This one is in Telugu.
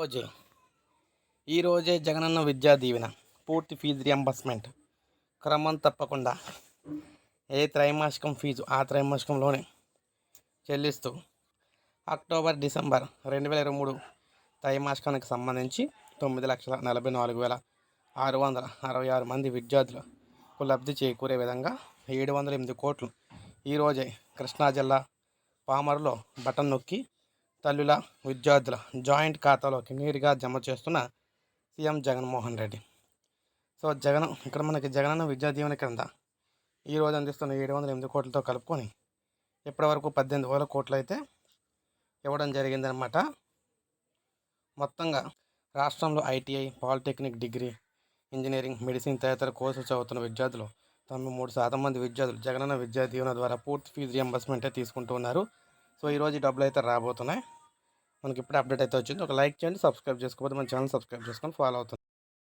రోజే ఈరోజే జగనన్న విద్యా దీవెన పూర్తి ఫీజు రియంబర్స్మెంట్ క్రమం తప్పకుండా ఏ త్రైమాసికం ఫీజు ఆ త్రైమాసికంలోనే చెల్లిస్తూ అక్టోబర్ డిసెంబర్ రెండు వేల ఇరవై మూడు త్రైమాసికానికి సంబంధించి తొమ్మిది లక్షల నలభై నాలుగు వేల ఆరు వందల అరవై ఆరు మంది విద్యార్థులకు లబ్ధి చేకూరే విధంగా ఏడు వందల ఎనిమిది కోట్లు ఈరోజే కృష్ణా జిల్లా పామరులో బటన్ నొక్కి తల్లుల విద్యార్థుల జాయింట్ ఖాతాలోకి నేరుగా జమ చేస్తున్న సీఎం జగన్మోహన్ రెడ్డి. సో జగన్ ఇక్కడ మనకి జగనన్న విద్యా దీవెన క్రింద ఈరోజు అందిస్తున్న ఏడు వందల ఎనిమిది కోట్లతో కలుపుకొని ఇప్పటివరకు పద్దెనిమిది వేల కోట్లు అయితే ఇవ్వడం జరిగిందనమాట మొత్తంగా రాష్ట్రంలో ITI polytechnic degree engineering medicine తదితర కోర్సులు చదువుతున్న విద్యార్థులు తొంభై మూడు శాతం మంది విద్యార్థులు జగనన్న విద్యా దీవెన ద్వారా పూర్తి ఫీజు రియంబర్స్మెంటే తీసుకుంటూ ఉన్నారు. సో ఈరోజు ఈ డబ్బులు అయితే రాబోతున్నాయి. మనకి ఇప్పుడే అప్డేట్ అయితే వచ్చింది. ఒక లైక్ చేయండి సబ్స్క్రైబ్ చేసుకోకపోతే మన ఛానల్ సబ్స్క్రైబ్ చేసుకొని ఫాలో అవుతుంది.